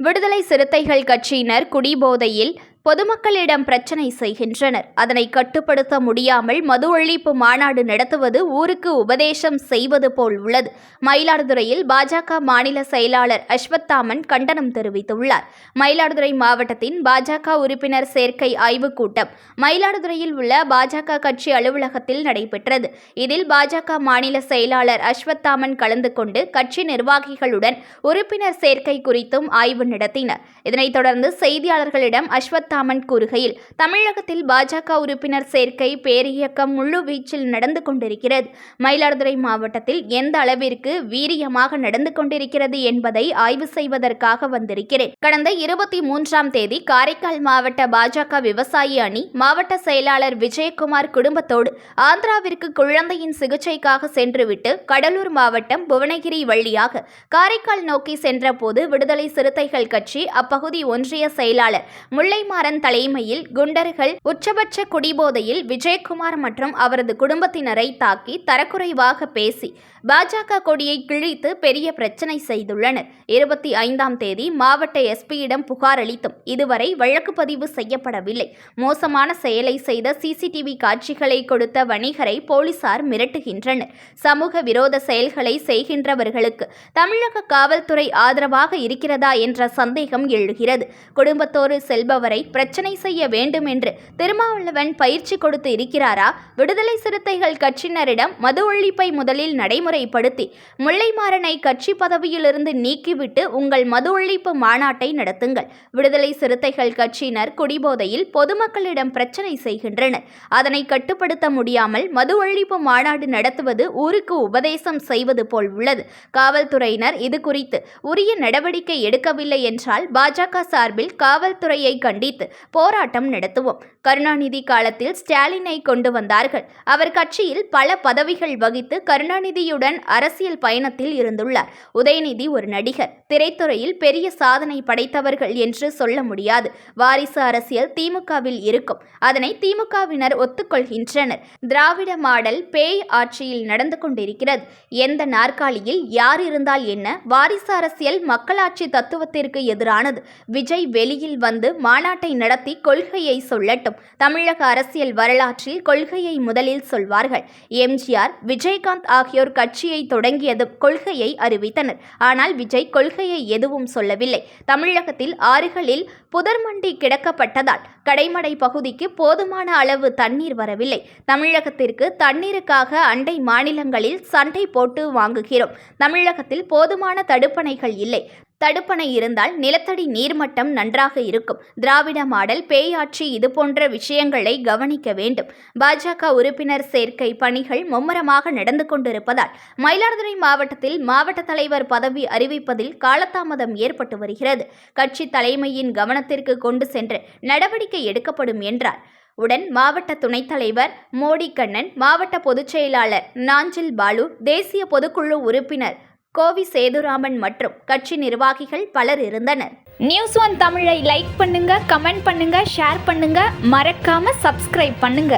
விடுதலை சிறுத்தைகள் கட்சியினர் குடிபோதையில் பொதுமக்களிடம் பிரச்சனை செய்கின்றனர். அதனை கட்டுப்படுத்த முடியாமல் மது ஒழிப்பு மாநாடு நடத்துவது ஊருக்கு உபதேசம் செய்வது போல் உள்ளது. மயிலாடுதுறையில் பாஜக மாநில செயலாளர் அஸ்வத்தாமன் கண்டனம் தெரிவித்துள்ளார். மயிலாடுதுறை மாவட்டத்தின் பாஜக உறுப்பினர் சேர்க்கை ஆய்வுக் கூட்டம் மயிலாடுதுறையில் உள்ள பாஜக கட்சி அலுவலகத்தில் நடைபெற்றது. இதில் பாஜக மாநில செயலாளர் அஸ்வத்தாமன் கலந்து கொண்டு கட்சி நிர்வாகிகளுடன் உறுப்பினர் சேர்க்கை குறித்தும் ஆய்வு நடத்தினர். இதனைத் தொடர்ந்து செய்தியாளர்களிடம் அஸ்வத்தாமன் கூறுகையில் தமிழகத்தில் பாஜக உறுப்பினர் சேர்க்கை பேரியக்கம் முழுவீச்சில் நடந்து கொண்டிருக்கிறது. மயிலாடுதுறை மாவட்டத்தில் எந்த அளவிற்கு வீரியமாக நடந்து கொண்டிருக்கிறது என்பதை ஆய்வு செய்வதற்காக வந்திருக்கிறேன். கடந்த இருபத்தி மூன்றாம் தேதி காரைக்கால் மாவட்ட பாஜக விவசாயி அணி மாவட்ட செயலாளர் விஜயகுமார் குடும்பத்தோடு ஆந்திராவிற்கு குழந்தையின் சிகிச்சைக்காக சென்றுவிட்டு கடலூர் மாவட்டம் புவனகிரி வழியாக காரைக்கால் நோக்கி சென்றபோது விடுதலை சிறுத்தைகள் கட்சி அப்பகுதி ஒன்றிய செயலாளர் முல்லைமாறன் தலைமையில் குண்டர்கள் உச்சபட்ச குடிபோதையில் விஜயகுமார் மற்றும் அவரது குடும்பத்தினரை தாக்கி தரக்குறைவாக பேசி பாஜக கொடியை கிழித்து பெரிய பிரச்சனை செய்துள்ளனர். இருபத்தி ஐந்தாம் தேதி மாவட்ட எஸ்பியிடம் புகார் அளித்தும் இதுவரை வழக்கு பதிவு செய்யப்படவில்லை. மோசமான செயலை செய்த சிசிடிவி காட்சிகளை கொடுத்த வணிகரை போலீசார் மிரட்டுகின்றனர். சமூக விரோத செயல்களை செய்கின்றவர்களுக்கு தமிழக காவல்துறை ஆதரவாக இருக்கிறதா என்ற சந்தேகம் எழுகிறது. குடும்பத்தோடு செல்பவரை பிரச்சனை செய்ய வேண்டும் என்று திருமாவளவன் பயிற்சி கொடுத்து இருக்கிறாரா? விடுதலை சிறுத்தைகள் கட்சியினரிடம் மது ஒழிப்பை முதலில் நடைமுறைப்படுத்தி முல்லைமாறனை கட்சி பதவியிலிருந்து நீக்கிவிட்டு உங்கள் மது ஒழிப்பு மாநாட்டை நடத்துங்கள். விடுதலை சிறுத்தைகள் கட்சியினர் குடிபோதையில் பொதுமக்களிடம் பிரச்சனை செய்கின்றனர். அதனை கட்டுப்படுத்த முடியாமல் மது ஒழிப்பு மாநாடு நடத்துவது ஊருக்கு உபதேசம் செய்வது போல் உள்ளது. காவல்துறையினர் இது குறித்து உரிய நடவடிக்கை எடுக்கவில்லை என்றால் பாஜக சார்பில் காவல்துறையை கண்டித்து போராட்டம் நடத்துவோம். கருணாநிதி காலத்தில் ஸ்டாலினை கொண்டு வந்தார்கள். அவர் கட்சியில் பல பதவிகள் வகித்து கருணாநிதியுடன் அரசியல் பயணத்தில் இருந்துள்ளார். உதயநிதி ஒரு நடிகர். திரைத்துறையில் பெரிய சாதனை படைத்தவர்கள் என்று சொல்ல முடியாது. வாரிசு அரசியல் திமுகவில் இருக்கும். அதனை திமுகவினர் ஒத்துக்கொள்கின்றனர். திராவிட மாடல் பேய் ஆட்சியில் நடந்து கொண்டிருக்கிறது. எந்த நாற்காலியில் யார் இருந்தால் என்ன? வாரிசு அரசியல் மக்களாட்சி தத்துவத்திற்கு எதிரானது. விஜய் வெளியில் வந்து மாநாட்டை நடத்தி கொள்கையை சொல்லட்டும். தமிழக அரசியல் வரலாற்றில் கொள்கையை முதலில் சொல்வார்கள். எம்ஜிஆர் விஜயகாந்த் ஆகியோர் கட்சியை தொடங்கியதும் கொள்கையை அறிவித்தனர். ஆனால் விஜய் கொள்கையை எதுவும் சொல்லவில்லை. தமிழகத்தில் ஆறுகளில் புதர்மண்டி கிடக்கப்பட்டதால் கடைமடை பகுதிக்கு போதுமான அளவு தண்ணீர் வரவில்லை. தமிழகத்திற்கு தண்ணீருக்காக அண்டை மாநிலங்களில் சண்டை போட்டு வாங்குகிறோம். தமிழகத்தில் போதுமான தடுப்பணைகள் இல்லை. தடுப்பணை இருந்தால் நிலத்தடி நீர்மட்டம் நன்றாக இருக்கும். திராவிட மாடல் பேயாட்சி இதுபோன்ற விஷயங்களை கவனிக்க வேண்டும். பாஜக உறுப்பினர் சேர்க்கை பணிகள் மும்முரமாக நடந்து கொண்டிருப்பதால் மயிலாடுதுறை மாவட்டத்தில் மாவட்ட தலைவர் பதவி அறிவிப்பதில் காலதாமதம் ஏற்பட்டு வருகிறது. கட்சி தலைமையின் கவனத்திற்கு கொண்டு சென்று நடவடிக்கை எடுக்கப்படும் என்றார். உடன் மாவட்ட துணைத் தலைவர் மோடி கண்ணன் மாவட்ட பொதுச் செயலாளர் நாஞ்சில் பாலு தேசிய பொதுக்குழு உறுப்பினர் கோவி சேதுராமன் மற்றும் கட்சி நிர்வாகிகள் பலர் இருந்தனர். நியூஸ் ஒன் தமிழை லைக் பண்ணுங்க கமெண்ட் பண்ணுங்க ஷேர் பண்ணுங்க. மறக்காம சப்ஸ்கிரைப் பண்ணுங்க.